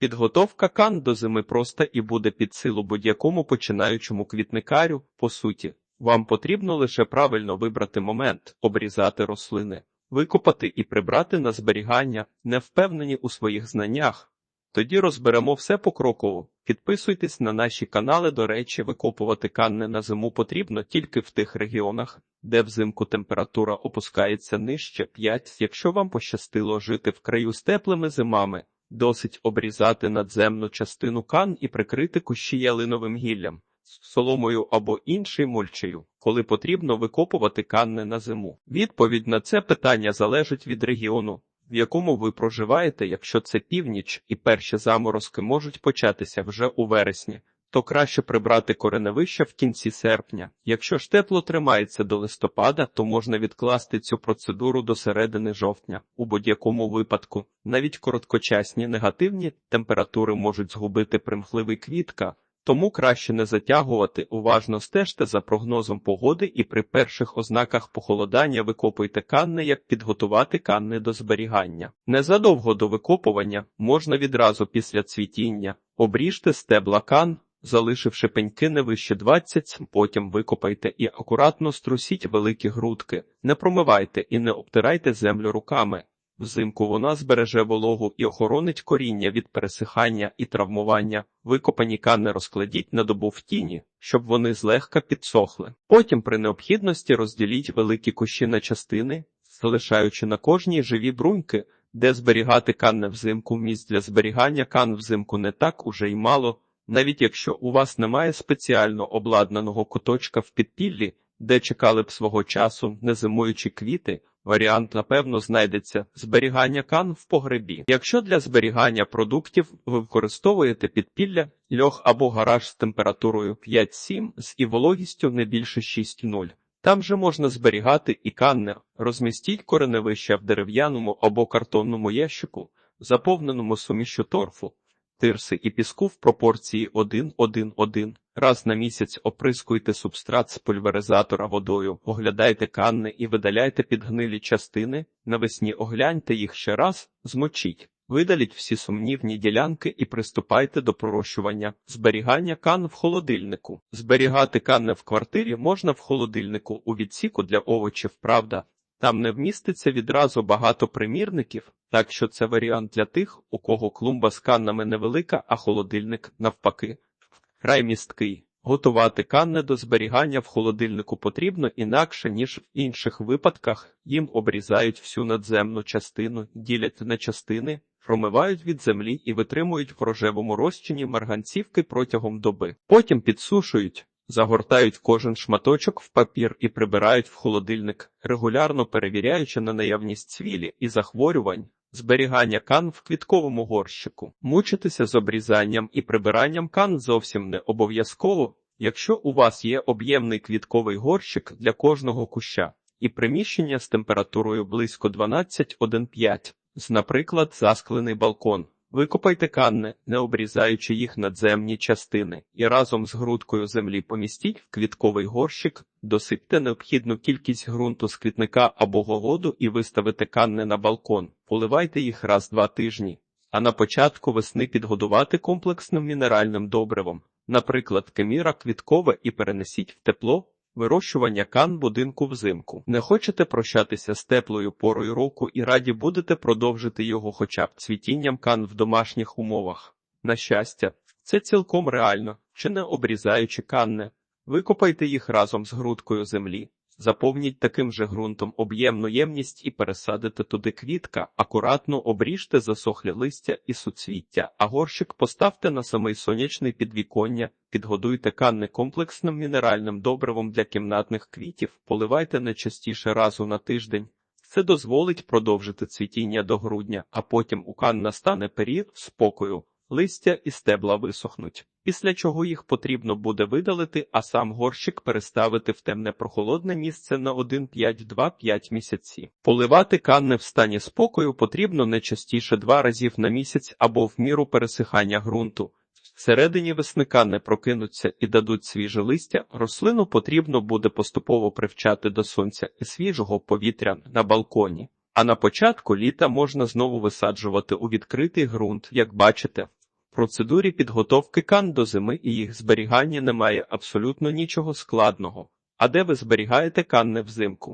Підготовка кан до зими проста і буде під силу будь-якому починаючому квітникарю. По суті, вам потрібно лише правильно вибрати момент, обрізати рослини, викопати і прибрати на зберігання, не впевнені у своїх знаннях. Тоді розберемо все покроково. Підписуйтесь на наші канали. До речі, викопувати канни на зиму потрібно тільки в тих регіонах, де взимку температура опускається нижче 5. Якщо вам пощастило жити в краю з теплими зимами, досить обрізати надземну частину кан і прикрити кущі ялиновим гіллям, соломою або іншою мульчею, коли потрібно викопувати канни на зиму. Відповідь на це питання залежить від регіону в якому ви проживаєте, якщо це північ і перші заморозки можуть початися вже у вересні, то краще прибрати кореневище в кінці серпня. Якщо ж тепло тримається до листопада, то можна відкласти цю процедуру до середини жовтня. У будь-якому випадку, навіть короткочасні негативні температури можуть згубити примхливий квітка. Тому краще не затягувати, уважно стежте за прогнозом погоди і при перших ознаках похолодання викопуйте канни, як підготувати канни до зберігання. Незадовго до викопування можна відразу після цвітіння обріжте стебла кан, залишивши пеньки не вище 20, потім викопайте і акуратно струсіть великі грудки, не промивайте і не обтирайте землю руками. Взимку вона збереже вологу і охоронить коріння від пересихання і травмування. Викопані канни розкладіть на добу в тіні, щоб вони злегка підсохли. Потім при необхідності розділіть великі кущі на частини, залишаючи на кожній живі бруньки, де зберігати канни взимку. Місць для зберігання кан взимку не так уже й мало, навіть якщо у вас немає спеціально обладнаного куточка в підпіллі, де чекали б свого часу, не зимуючі квіти. Варіант, напевно, знайдеться зберігання кан в погребі. Якщо для зберігання продуктів ви використовуєте підпілля, льох або гараж з температурою 5-7 з і вологістю не більше 6,0, там же можна зберігати і канне, розмістіть кореневище в дерев'яному або картонному ящику, заповненому сумішю торфу, тирси і піску в пропорції 1-1-1. Раз на місяць оприскуйте субстрат з пульверизатора водою, оглядайте канни і видаляйте підгнилі частини, навесні огляньте їх ще раз, змочіть. Видаліть всі сумнівні ділянки і приступайте до пророщування. Зберігання кан в холодильнику. Зберігати канни в квартирі можна в холодильнику у відсіку для овочів, правда. Там не вміститься відразу багато примірників, так що це варіант для тих, у кого клумба з каннами невелика, а холодильник навпаки. Край місткий. Готувати канни до зберігання в холодильнику потрібно інакше, ніж в інших випадках. Їм обрізають всю надземну частину, ділять на частини, промивають від землі і витримують в рожевому розчині марганцівки протягом доби. Потім підсушують, загортають кожен шматочок в папір і прибирають в холодильник, регулярно перевіряючи на наявність цвілі і захворювань. Зберігання кан в квітковому горщику. Мучитися з обрізанням і прибиранням кан зовсім не обов'язково, якщо у вас є об'ємний квітковий горщик для кожного куща і приміщення з температурою близько 12,1,5, з, наприклад, засклений балкон. Викопайте канни, не обрізаючи їх надземні частини, і разом з грудкою землі помістіть в квітковий горщик, досипте необхідну кількість ґрунту з квітника або гогоду і виставите канни на балкон, поливайте їх раз два тижні, а на початку весни підгодувати комплексним мінеральним добривом, наприклад, кеміра квіткове і перенесіть в тепло. Вирощування кан будинку взимку. Не хочете прощатися з теплою порою року і раді будете продовжити його хоча б цвітінням кан в домашніх умовах. На щастя, це цілком реально, чи не обрізаючи канне. Викопайте їх разом з грудкою землі, заповніть таким же ґрунтом об'ємну ємність і пересадите туди квітка, акуратно обріжте засохлі листя і суцвіття, а горщик поставте на самий сонячний підвіконня, підгодуйте канни комплексним мінеральним добривом для кімнатних квітів, поливайте не частіше разу на тиждень. Це дозволить продовжити цвітіння до грудня, а потім у кан настане період спокою, листя і стебла висохнуть після чого їх потрібно буде видалити, а сам горщик переставити в темне прохолодне місце на 1-5-2-5 місяці. Поливати канни в стані спокою потрібно не частіше два разів на місяць або в міру пересихання ґрунту. Всередині весника не прокинуться і дадуть свіже листя, рослину потрібно буде поступово привчати до сонця і свіжого повітря на балконі. А на початку літа можна знову висаджувати у відкритий ґрунт, як бачите. Процедурі підготовки кан до зими і їх зберігання немає абсолютно нічого складного. А де ви зберігаєте канни взимку?